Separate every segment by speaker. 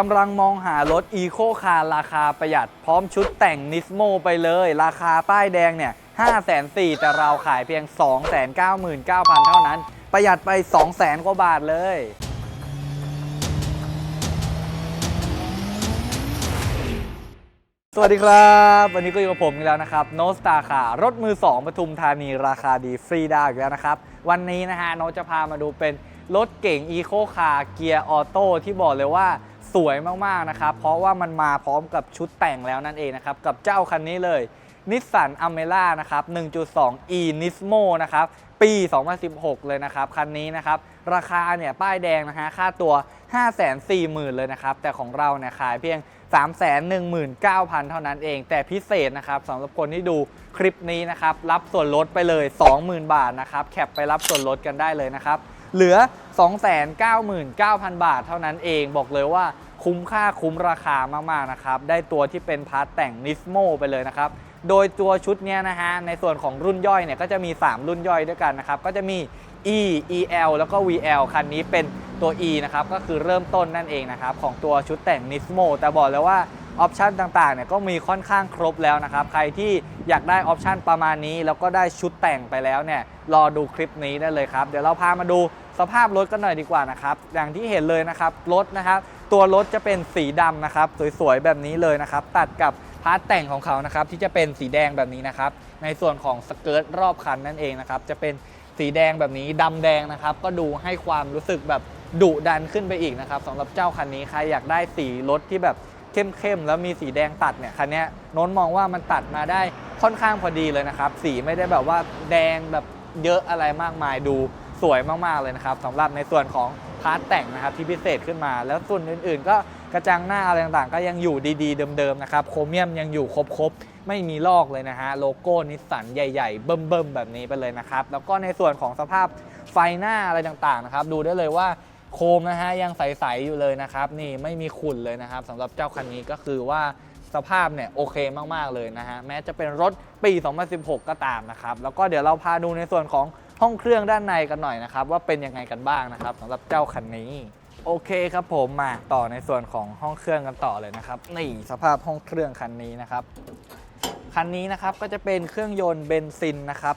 Speaker 1: กำลังมองหารถ e ีโคคาร์ราคาประหยัดพร้อมชุดแต่งนิสโมไปเลย ราคาป้ายแดงเนี่ย5 4 0 0 0แต่เราขายเพียง 299,000 เท่านั้น ประหยัดไป 200,000 กว่าบาทเลย สวัสดีครับ วันนี้ก็อยู่กับผมอีกแล้วนะครับ โนสตาค่ะรถมือ 2ปทุมธานีราคาดีฟรีดาวอีกแล้วนะครับ วันนี้นะฮะโนจะพามาดูเป็นรถเก่ง e ีโคคาร์เกียร์ออโต้ที่บอกเลยว่า สวยมากๆนะครับ เพราะว่ามันมาพร้อมกับชุดแต่งแล้วนั่นเองนะครับ กับเจ้าคันนี้เลยนิสสันอเมร่านะครับ 1.2 e Nismo นะครับ ปี 2016 เลยนะครับ คันนี้นะครับ ราคาเนี่ย ป้ายแดงนะฮะ ค่าตัว 540,000 เลยนะครับ แต่ของเราเนี่ยขายเพียง 319,000 เท่านั้นเอง แต่พิเศษนะครับสำหรับคนที่ดูคลิปนี้นะครับ รับส่วนลดไปเลย 20,000 บาทนะครับ แคปไปรับส่วนลดกันได้เลยนะครับ เหลือ 299,000 บาทเท่านั้นเอง บอกเลยว่าคุ้มค่าคุ้มราคามาก ๆ นะครับ ได้ตัวที่เป็นพาร์ทแต่งนิสโมไปเลยนะครับ โดยตัวชุดเนี้ยนะฮะ ในส่วนของรุ่นย่อยเนี่ยก็จะมี 3 รุ่นย่อยด้วยกันนะครับ ก็จะมี E EL แล้วก็ VL คันนี้เป็นตัว E นะครับ ก็คือเริ่มต้นนั่นเองนะครับ ของตัวชุดแต่ง Nismo แต่บอกเลยว่าออปชันต่างๆเนี่ยก็มีค่อนข้างครบแล้วนะครับ ใครที่อยากได้ออปชันประมาณนี้ แล้วก็ได้ชุดแต่งไปแล้วเนี่ยรอดูคลิปนี้ได้เลยครับ เดี๋ยวเราพามาดู สภาพรถกันหน่อยดีกว่านะครับอย่างที่เห็นเลยนะครับรถนะครับ ตัวรถจะเป็นสีดำนะครับ สวยๆแบบนี้เลยนะครับ ตัดกับพาร์ทแต่งของเขานะครับที่จะเป็นสีแดงแบบนี้นะครับ ในส่วนของสเกิร์ตรอบคันนั่นเองนะครับ จะเป็นสีแดงแบบนี้ดำแดงนะครับ ก็ดูให้ความรู้สึกแบบดุดันขึ้นไปอีกนะครับสำหรับเจ้าคันนี้ใครอยากได้สีรถที่แบบเข้มๆแล้วมีสีแดงตัดเนี่ยคันนี้โน้นมองว่ามันตัดมาได้ค่อนข้างพอดีเลยนะครับ สีไม่ได้แบบว่าแดงแบบเยอะอะไรมากมายดู สวยมากๆเลยนะครับสำหรับในส่วนของพาร์ทแต่งนะครับที่พิเศษขึ้นมา แล้วส่วนอื่นๆ ก็กระจังหน้าอะไรต่างๆ ก็ยังอยู่ดีๆ เดิมๆนะครับโครเมียมยังอยู่ครบๆ ไม่มีลอกเลยนะฮะโลโก้นิสสันใหญ่ๆ เบิ่มๆ แบบนี้ไปเลยนะครับ แล้วก็ในส่วนของสภาพไฟหน้าอะไรต่างๆนะครับดูได้เลยว่าโคมนะฮะยังใสๆอยู่เลยนะครับ นี่ไม่มีขุ่นเลยนะครับสำหรับเจ้าคันนี้ก็คือว่าสภาพเนี่ยโอเคมากๆเลยนะฮะแม้จะเป็นรถปี 2016 ก็ตามนะครับ แล้วก็เดี๋ยวเราพาดูในส่วนของ ห้องเครื่องด้านในกันหน่อยนะครับ ว่าเป็นยังไงกันบ้างนะครับสำหรับเจ้าคันนี้ โอเคครับผมมาต่อในส่วนของห้องเครื่องกันต่อเลยนะครับนี่สภาพห้องเครื่องคันนี้นะครับคันนี้นะครับก็จะเป็นเครื่องยนต์เบนซินนะครับ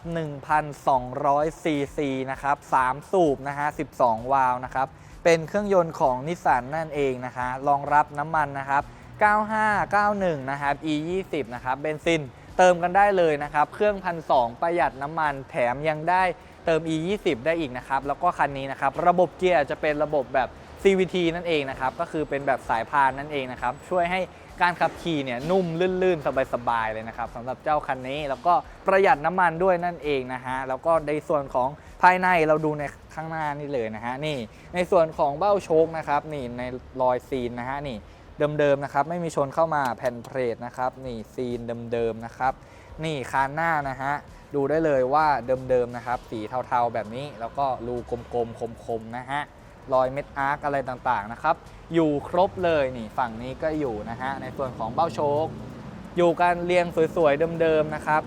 Speaker 1: 1,200ซีซีนะครับ3สูบนะฮะ12 วาล์วนะครับเป็นเครื่องยนต์ของนิสสันนั่นเองนะคะรองรับน้ำมันนะครับ9591 นะครับ E 20 นะครับเบนซิน เติมกันได้เลยนะครับ เครื่อง1,200ประหยัดน้ำมันแถมยังได้เติม E 20ได้อีกนะครับ แล้วก็คันนี้นะครับ ระบบเกียร์จะเป็นระบบแบบ CVT นั่นเองนะครับ ก็คือเป็นแบบสายพานนั่นเองนะครับ ช่วยให้การขับขี่เนี่ยนุ่มลื่น ๆ สบาย ๆ เลยนะครับสำหรับเจ้าคันนี้ แล้วก็ประหยัดน้ำมันด้วยนั่นเองนะฮะ แล้วก็ในส่วนของภายในเราดูในข้างหน้านี่เลยนะฮะนี่ ในส่วนของเบ้าโชคนะครับนี่ในรอยซีนนะฮะนี่ เดิมๆนะครับ ไม่มีชนเข้ามาแผ่นเพลทนะครับ นี่ซีนเดิมๆนะครับ นี่คานหน้านะฮะดูได้เลยว่าเดิมๆนะครับ สีเทาๆแบบนี้ แล้วก็รูกลมๆคมๆนะฮะรอยเม็ดอาร์กอะไรต่างๆนะครับ อยู่ครบเลยนี่ฝั่งนี้ก็อยู่นะฮะในส่วนของเบ้าโชคอยู่กันเรียงสวยๆเดิมๆนะครับ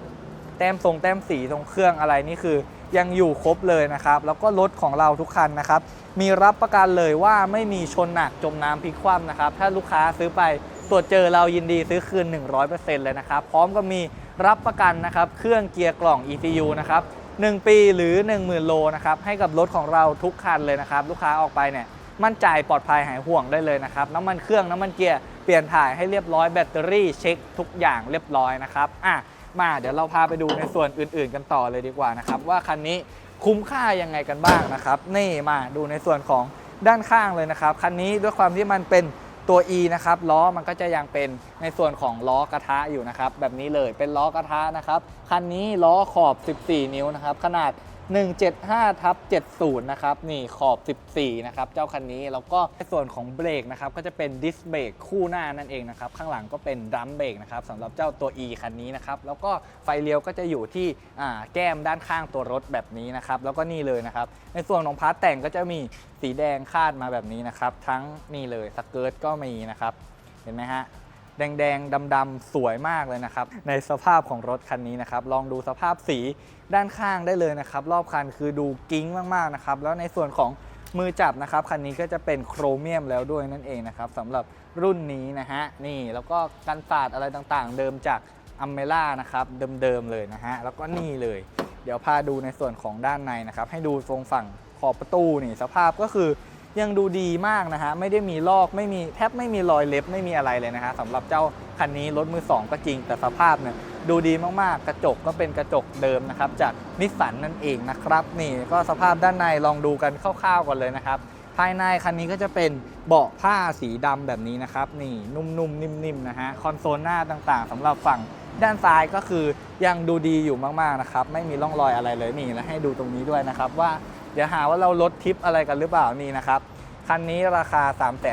Speaker 1: แต้มทรงแต้มสีตรงเครื่องอะไรนี่คือ ยังอยู่ครบเลยนะครับ แล้วก็รถของเราทุกคันนะครับ มีรับประกันเลยว่าไม่มีชนหนักจมน้ำพลิกคว่ำนะครับ ถ้าลูกค้าซื้อไปตรวจเจอเรายินดีซื้อคืน 100%เลยนะครับ พร้อมก็มีรับประกันนะครับ เครื่องเกียร์กล่อง ECU นะครับ 1 ปีหรือ 10,000 โลนะครับ ให้กับรถของเราทุกคันเลยนะครับ ลูกค้าออกไปเนี่ยมั่นใจปลอดภัยหายห่วงได้เลยนะครับ น้ำมันเครื่องน้ำมันเกียร์เปลี่ยนถ่ายให้เรียบร้อยแบตเตอรี่เช็คทุกอย่างเรียบร้อยนะครับอะ มาเดี๋ยวเราพาไปดูในส่วนอื่น ๆ กันต่อเลยดีกว่านะครับ ว่าคันนี้คุ้มค่ายังไงกันบ้างนะครับ นี่มาดูในส่วนของด้านข้างเลยนะครับ คันนี้ด้วยความที่มันเป็นตัว E นะครับล้อมันก็จะยังเป็นในส่วนของล้อกระทะอยู่นะครับ แบบนี้เลยเป็นล้อกระทะนะครับ คันนี้ล้อขอบ 14 นิ้วนะครับ ขนาด 175ทับ70 นะครับ นี่ขอบ 14 นะครับ เจ้าคันนี้ แล้วก็ในส่วนของเบรกนะครับ ก็จะเป็นดิสเบรกคู่หน้านั่นเองนะครับ ข้างหลังก็เป็นดรัมเบรกนะครับสำหรับเจ้าตัว E คันนี้นะครับ แล้วก็ไฟเลี้ยวก็จะอยู่ที่แก้มด้านข้างตัวรถแบบนี้นะครับ แล้วก็นี่เลยนะครับ ในส่วนของพาร์ทแต่งก็จะมีสีแดงคาดมาแบบนี้นะครับ ทั้งนี่เลยสเกิร์ตก็มีนะครับ เห็นไหมฮะ แดงๆดำๆสวยมากเลยนะครับ ในสภาพของรถคันนี้นะครับ ลองดูสภาพสีด้านข้างได้เลยนะครับ รอบคันคือดูกิ้งมากๆนะครับ แล้วในส่วนของมือจับนะครับคันนี้ก็จะเป็นโครเมียมแล้วด้วยนั่นเองนะครับสำหรับรุ่นนี้นะฮะนี่แล้วก็กันศาสตร์อะไรต่างๆ เดิมจากอัมเมล่านะครับเดิมๆเลยนะฮะแล้วก็นี่เลย เดี๋ยวพาดูในส่วนของด้านในนะครับ ให้ดูตรงฝั่งขอบประตูนี่สภาพก็คือ ยังดูดีมากนะฮะไม่ได้มีลอกไม่มีแทบไม่มีรอยเล็บไม่มีอะไรเลยนะฮะสำหรับเจ้าคันนี้รถมือสองก็จริง แต่สภาพเนี่ยดูดีมากๆ กระจกก็เป็นกระจกเดิมนะครับจากนิสสันนั่นเองนะครับนี่ก็สภาพด้านในลองดูกันคร่าวๆก่อนเลยนะครับภายในคันนี้ก็จะเป็นเบาะผ้าสีดำแบบนี้นะครับนี่นุ่มๆนิ่มๆนะฮะคอนโซลหน้าต่างๆสำหรับฝั่งด้านซ้ายก็คือยังดูดีอยู่มากๆนะครับไม่มีร่องรอยอะไรเลยนี่แล้วให้ดูตรงนี้ด้วยนะครับว่า เดี๋ยวหาว่าเราลดทิปอะไรกันหรือเปล่านี่นะครับคันนี้ราคา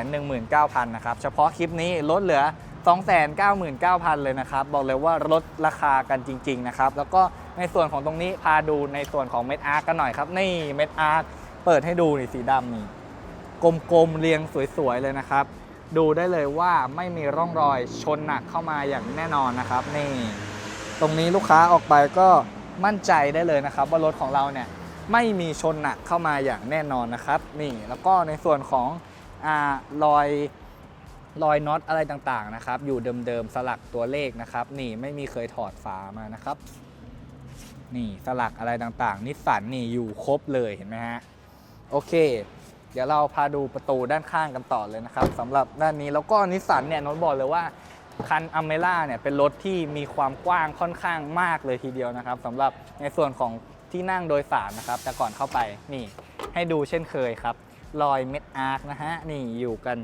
Speaker 1: 319,000นะครับเฉพาะคลิปนี้ลดเหลือ 299,000 เลยนะครับ บอกเลยว่าลดราคากันจริง ๆ นะครับ แล้วก็ในส่วนของตรงนี้พาดูในส่วนของเม็ดอาร์กันหน่อยครับ นี่เม็ดอาร์เปิดให้ดูนี่สีดำนี่กลมๆเรียงสวยๆเลยนะครับ ดูได้เลยว่าไม่มีร่องรอยชนหนักเข้ามาอย่างแน่นอนนะครับ นี่ ตรงนี้ลูกค้าออกไปก็มั่นใจได้เลยนะครับ ว่ารถของเราเนี่ย ไม่มีชนหนักเข้ามาอย่างแน่นอนนะครับ นี่แล้วก็ในส่วนของอรอยรอยน็อตอะไรต่างๆนะครับ อยู่เดิมๆสลักตัวเลขนะครับ นี่ไม่มีเคยถอดฝามานะครับ นี่สลักอะไรต่างๆ นิสสันนี่อยู่ครบเลยเห็นไหมฮะโอเค เดี๋ยวเราพาดูประตูด้านข้างกันต่อเลยนะครับสำหรับด้านนี้แล้วก็นิสสันเนี่ยน้ตบอกเลยว่า คันอเมล่าเนี่ยเป็นรถที่มีความกว้างค่อนข้างมากเลยทีเดียวนะครับสำหรับในส่วนของที่นั่งโดยสารนะครับ แต่ก่อนเข้าไปนี่ให้ดูเช่นเคยครับรอยเม็ดอาร์คนะฮะนี่อยู่กัน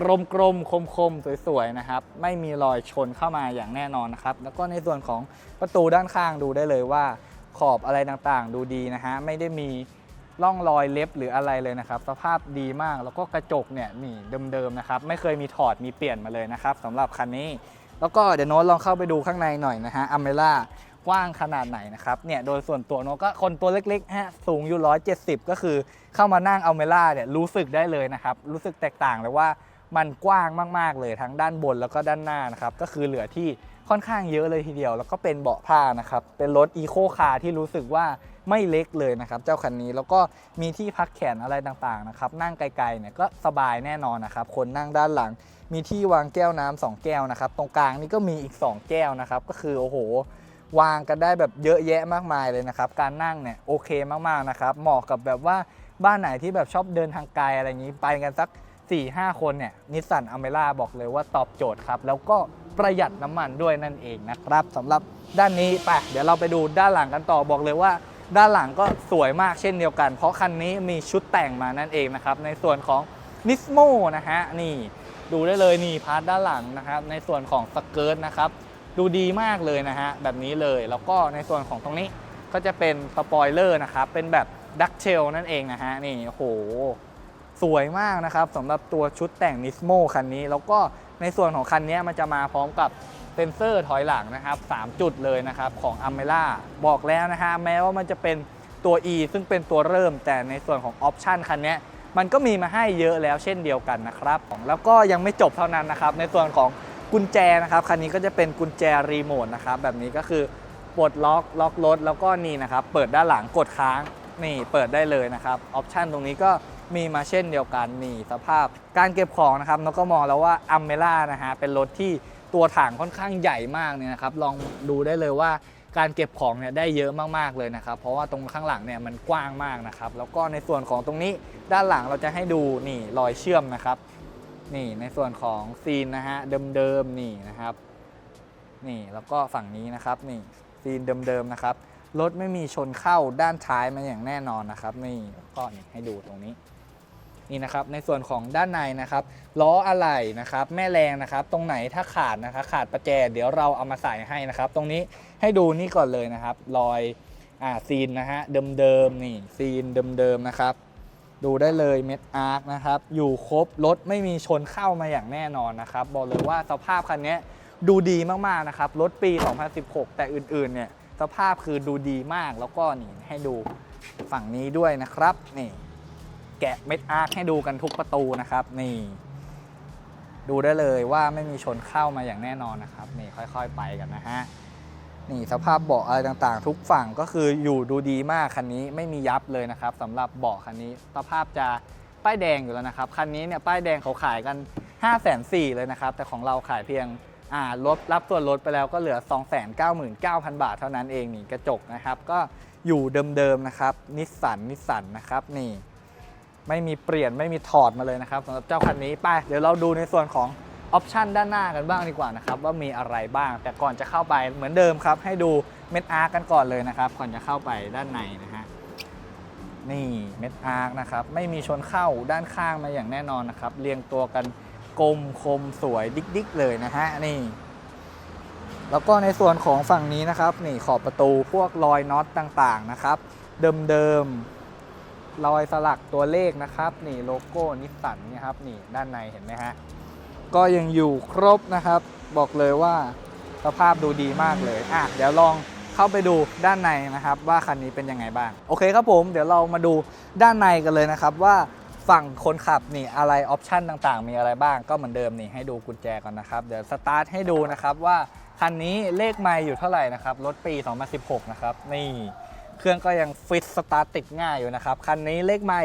Speaker 1: กลมกลมคมคมๆสวยๆนะครับ ไม่มีรอยชนเข้ามาอย่างแน่นอนนะครับ แล้วก็ในส่วนของประตูด้านข้างดูได้เลยว่าขอบอะไรต่างๆ ดูดีนะฮะไม่ได้มี ร่องรอยเล็บหรืออะไรเลยนะครับ สภาพดีมากแล้วก็กระจกเนี่ยนี่เดิมๆนะครับไม่เคยมีถอดมีเปลี่ยนมาเลยนะครับสำหรับคันนี้ แล้วก็เดี๋ยวโน้ตลองเข้าไปดูข้างในหน่อยนะฮะอเมล่ากว้างขนาดไหนนะครับเนี่ยโดยส่วนตัวโน้ตก็คนตัวเล็กๆฮะสูงอยู่ 170 ก็คือเข้ามานั่งอเมล่าเนี่ยรู้สึกได้เลยนะครับรู้สึกแตกต่างเลยว่ามันกว้างมากๆเลยทั้งด้านบนแล้วก็ด้านหน้านะครับก็คือเหลือที่ค่อนข้างเยอะเลยทีเดียว แล้วก็เป็นเบาะผ้านะครับเป็นรถอีโคคาร์ที่รู้สึกว่า ไม่เล็กเลยนะครับเจ้าคันนี้แล้วก็มีที่พักแขนอะไรต่างๆนะครับนั่งไกลๆเนี่ยก็สบายแน่นอนนะครับคนนั่งด้านหลัง มีที่วางแก้วน้ำสองแก้วนะครับตรงกลางนี่ก็มีอีก 2 แก้วนะครับก็คือโอ้โหวางกันได้แบบเยอะแยะมากมายเลยนะครับ การนั่งเนี่ยโอเคมากๆนะครับ เหมาะกับแบบว่าบ้านไหนที่แบบชอบเดินทางไกลอะไรอย่างนี้ ไปกันสัก 4-5 คนเนี่ยนิสสันอเมร่าบอกเลยว่าตอบโจทย์ครับ แล้วก็ประหยัดน้ำมันด้วยนั่นเองนะครับสำหรับด้านนี้ไปเดี๋ยวเราไปดูด้านหลังกันต่อบอกเลยว่า ด้านหลังก็สวยมากเช่นเดียวกัน เพราะคันนี้มีชุดแต่งมานั่นเองนะครับ ในส่วนของนิสโมนะฮะนี่ดูได้เลยนี่พาร์ทด้านหลังนะครับในส่วนของสเกิร์ตนะครับดูดีมากเลยนะฮะแบบนี้เลยแล้วก็ในส่วนของตรงนี้ก็จะเป็นสปอยเลอร์นะครับเป็นแบบดักเชลนั่นเองนะฮะนี่โหสวยมากนะครับสำหรับตัวชุดแต่ง Nismo คันนี้ แล้วก็ในส่วนของคันนี้มันจะมาพร้อมกับ เซ็นเซอร์ถอยหลังนะครับ 3 จุดเลยนะครับของ a m e l a บอกแล้วนะฮะแม้ว่ามันจะเป็นตัว E ซึ่งเป็นตัวเริ่มแต่ในส่วนของออปชันคันนี้มันก็มีมาให้เยอะแล้วเช่นเดียวกันนะครับ แล้วก็ยังไม่จบเท่านั้นนะครับ ในส่วนของกุญแจนะครับคันนี้ก็จะเป็นกุญแจรีโมทนะครับแบบนี้ก็คือปลดล็อกล็อกรถแล้วก็นี่นะครับ เปิดด้านหลังกดค้างนี่เปิดได้เลยนะครับออปชันตรงนี้ก็มีมาเช่นเดียวกันนี่สภาพการเก็บของนะครับนกก็มองแล้วว่าอัมเมล่านะฮะเป็นรถที่ ตัวถังค่อนข้างใหญ่มากเนี่ยนะครับลองดูได้เลยว่าการเก็บของเนี่ยได้เยอะมากๆเลยนะครับ เพราะว่าตรงข้างหลังเนี่ยมันกว้างมากนะครับ แล้วก็ในส่วนของตรงนี้ด้านหลังเราจะให้ดูนี่รอยเชื่อมนะครับ นี่ในส่วนของซีนนะฮะเดิมๆนี่นะครับ นี่แล้วก็ฝั่งนี้นะครับนี่ซีนเดิมๆนะครับรถไม่มีชนเข้าด้านท้ายมาอย่างแน่นอนนะครับ นี่ก็นี่ให้ดูตรงนี้ นี่นะครับในส่วนของด้านในนะครับล้ออะไหล่นะครับแม่แรงนะครับ ตรงไหนถ้าขาดนะครับขาดประแจเดี๋ยวเราเอามาใส่ให้นะครับ ตรงนี้ให้ดูนี่ก่อนเลยนะครับ รอยอ่าซีนนะฮะเดิมๆนี่ซีนเดิมๆนะครับ ดูได้เลยเม็ดอาร์คนะครับอยู่ครบรถไม่มีชนเข้ามาอย่างแน่นอนนะครับ บอกเลยว่าสภาพคันนี้ดูดีมากๆนะครับรถปี 2016 แต่อื่นๆเนี่ยสภาพคือดูดีมากแล้วก็นี่ให้ดูฝั่งนี้ด้วยนะครับนี่ แกะเม็ดอาร์คให้ดูกันทุกประตูนะครับ นี่ ดูได้เลยว่าไม่มีชนเข้ามาอย่างแน่นอนนะครับ นี่ค่อยๆไปกันนะฮะนี่สภาพเบาะอะไรต่างๆ ทุกฝั่งก็คืออยู่ดูดีมากคันนี้ไม่มียับเลยนะครับสำหรับเบาะคันนี้สภาพจะป้ายแดงอยู่แล้วนะครับคันนี้เนี่ยป้ายแดงเขาขายกัน 5 4 0 0 0เลยนะครับ แต่ของเราขายเพียงอ่าลดรับส่วนลดไปแล้วก็เหลือ 299,000 บาทเท่านั้นเองนี่กระจกนะครับ ก็อยู่เดิมๆนะครับนิสสันนิสสันนะครับนี่ ไม่มีเปลี่ยนไม่มีถอดมาเลยนะครับสำหรับเจ้าคันนี้ไปเดี๋ยวเราดูในส่วนของออปชันด้านหน้ากันบ้างดีกว่านะครับว่ามีอะไรบ้าง แต่ก่อนจะเข้าไปเหมือนเดิมครับ ให้ดูเม็ดอาร์กันก่อนเลยนะครับ ก่อนจะเข้าไปด้านในนะฮะนี่เม็ดอาร์กนะครับไม่มีชนเข้าด้านข้างมาอย่างแน่นอนนะครับ เรียงตัวกันกลมคมสวยดิ๊กๆเลยนะฮะนี่ แล้วก็ในส่วนของฝั่งนี้นะครับ นี่ขอบประตูพวกรอยน็อตต่างๆนะครับ เดิมๆ รอยสลักตัวเลขนะครับนี่โลโก้นิสสันนี่ครับนี่ด้านในเห็นไหมฮะก็ยังอยู่ครบนะครับ บอกเลยว่าสภาพดูดีมากเลยอะเดี๋ยวลองเข้าไปดูด้านในนะครับ ว่าคันนี้เป็นยังไงบ้าง โอเคครับผมเดี๋ยวเรามาดูด้านในกันเลยนะครับ ว่าฝั่งคนขับนี่อะไรออปชันต่างๆ มีอะไรบ้างก็เหมือนเดิมนี่ให้ดูกุญแจก่อนนะครับเดี๋ยวสตาร์ทให้ดูนะครับว่าคันนี้เลขไม่อยู่เท่าไหร่นะครับรถปี 2016 นะครับนี่ เครื่องก็ยังฟิตสตาร์ติดง่ายอยู่นะครับ คันนี้เลขไม่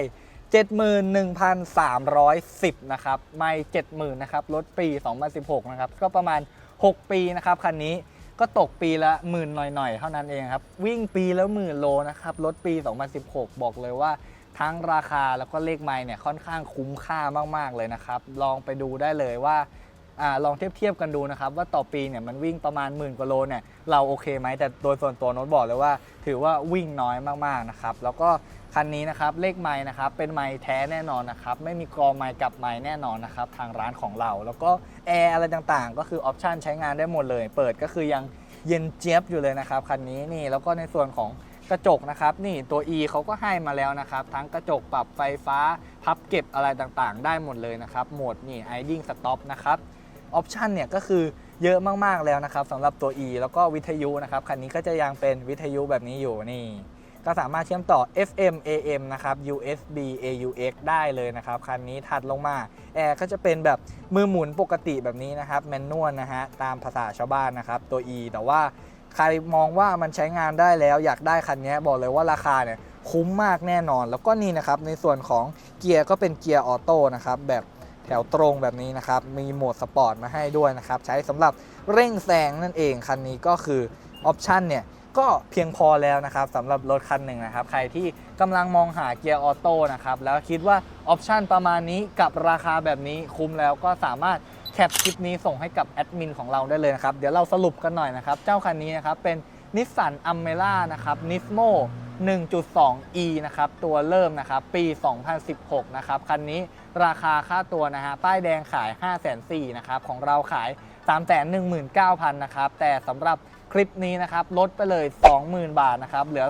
Speaker 1: 71,310 นะครับ ไม่70,000นะครับ รถปี 2016 นะครับ ก็ประมาณ 6 ปีนะครับ คันนี้ก็ตกปีละหมื่นหน่อยๆ เท่านั้นเองครับ วิ่งปีแล้วหมื่นโลนะครับ รถปี 2016 บอกเลยว่าทั้งราคาแล้วก็เลขไม่เนี่ยค่อนข้างคุ้มค่ามากๆเลยนะครับ ลองไปดูได้เลยว่า อลองเทียบเทียบกันดูนะครับว่าต่อปีเนี่ยมันวิ่งประมาณหมื่นกว่าโลเนี่ยเราโอเคไหมแต่โดยส่วนตัวโน้ตบอกเลยว่า ถือว่าวิ่งน้อยมากๆนะครับแล้วก็คันนี้นะครับเลขไม้นะครับเป็นไม้แท้แน่นอนนะครับไม่มีกรองไม้กับไม้แน่นอนนะครับทางร้านของเรา แล้วก็แอร์อะไรต่างๆ ก็คือออปชันใช้งานได้หมดเลย เปิดก็คือยังเย็นเจี๊ยบอยู่เลยนะครับคันนี้นี่แล้วก็ในส่วนของกระจกนะครับนี่ตัว E เขาก็ให้มาแล้วนะครับ ทั้งกระจกปรับไฟฟ้า พับเก็บอะไรต่างๆ ได้หมดเลยนะครับโหมดนี่ idling stop นะครับ ออปชันเนี่ยก็คือเยอะมากๆแล้วนะครับสำหรับตัว E แล้วก็วิทยุนะครับคันนี้ก็จะยังเป็นวิทยุแบบนี้อยู่นี่ ก็สามารถเชื่อมต่อ FM AM นะครับ USB AUX ได้เลยนะครับคันนี้ถัดลงมาแอร์ก็จะเป็นแบบมือหมุนปกติแบบนี้นะครับแมนนวลนะฮะตามภาษาชาวบ้านนะครับตัว E แต่ว่าใครมองว่ามันใช้งานได้แล้วอยากได้คันนี้บอกเลยว่าราคาเนี่ยคุ้มมากแน่นอน แล้วก็นี่นะครับในส่วนของเกียร์ก็เป็นเกียร์ออโต้นะครับแบบ แถวตรงแบบนี้นะครับ มีโหมดสปอร์ตมาให้ด้วยนะครับ ใช้สำหรับเร่งแซงนั่นเอง คันนี้ก็คือออปชันเนี่ยก็เพียงพอแล้วนะครับสำหรับรถคันหนึ่งนะครับ ใครที่กำลังมองหาเกียร์ออโต้นะครับ แล้วคิดว่าออปชันประมาณนี้กับราคาแบบนี้คุ้มแล้วก็สามารถแคปคลิปนี้ส่งให้กับแอดมินของเราได้เลยนะครับ เดี๋ยวเราสรุปกันหน่อยนะครับ เจ้าคันนี้นะครับเป็นนิสสันอัมเมล่านะครับนิสโม 1.2e นะครับ ตัวเริ่มนะครับ ปี 2016 นะครับ คันนี้ราคาค่าตัวนะฮะ ป้ายแดงขาย 5 4 0 0 0นะครับ ของเราขาย 319,000 นะครับ แต่สำหรับคลิปนี้นะครับ ลดไปเลย 20,000 บาทนะครับ เหลือ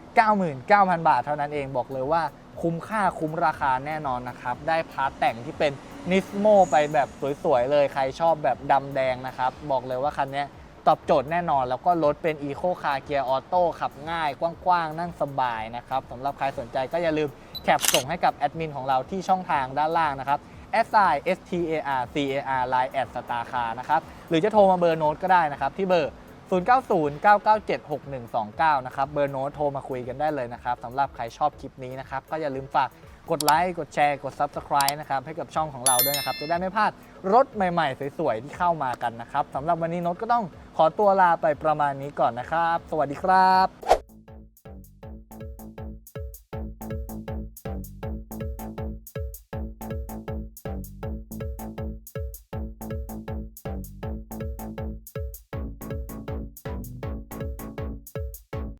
Speaker 1: 299,000 บาทเท่านั้นเอง บอกเลยว่าคุ้มค่าคุ้มราคาแน่นอนนะครับ ได้พาร์ทแต่งที่เป็นนิสโมไปแบบสวยๆเลย ใครชอบแบบดำแดงนะครับ บอกเลยว่าคันนี้ ตอบโจทย์แน่นอน แล้วก็รถเป็น Eco Car Gear Auto ขับง่าย กว้างๆ นั่งสบายนะครับสำหรับใครสนใจก็อย่าลืมแคปส่งให้กับแอดมินของเราที่ช่องทางด้านล่างนะครับ s i s t a r c a r line at star car นะครับหรือจะโทรมาเบอร์โน้ตก็ได้นะครับ ที่เบอร์ 0909976129 นะครับเบอร์โน้ตโทรมาคุยกันได้เลยนะครับสำหรับใครชอบคลิปนี้นะครับก็อย่าลืมฝาก กดไลค์กดแชร์กด Subscribe นะครับให้กับช่องของเราด้วยนะครับ จะได้ไม่พลาดรถใหม่ๆ สวยๆ ที่เข้ามากันนะครับสำหรับวันนี้น้ตก็ต้องขอตัวลาไปประมาณนี้ก่อนนะครับ สวัสดีครับ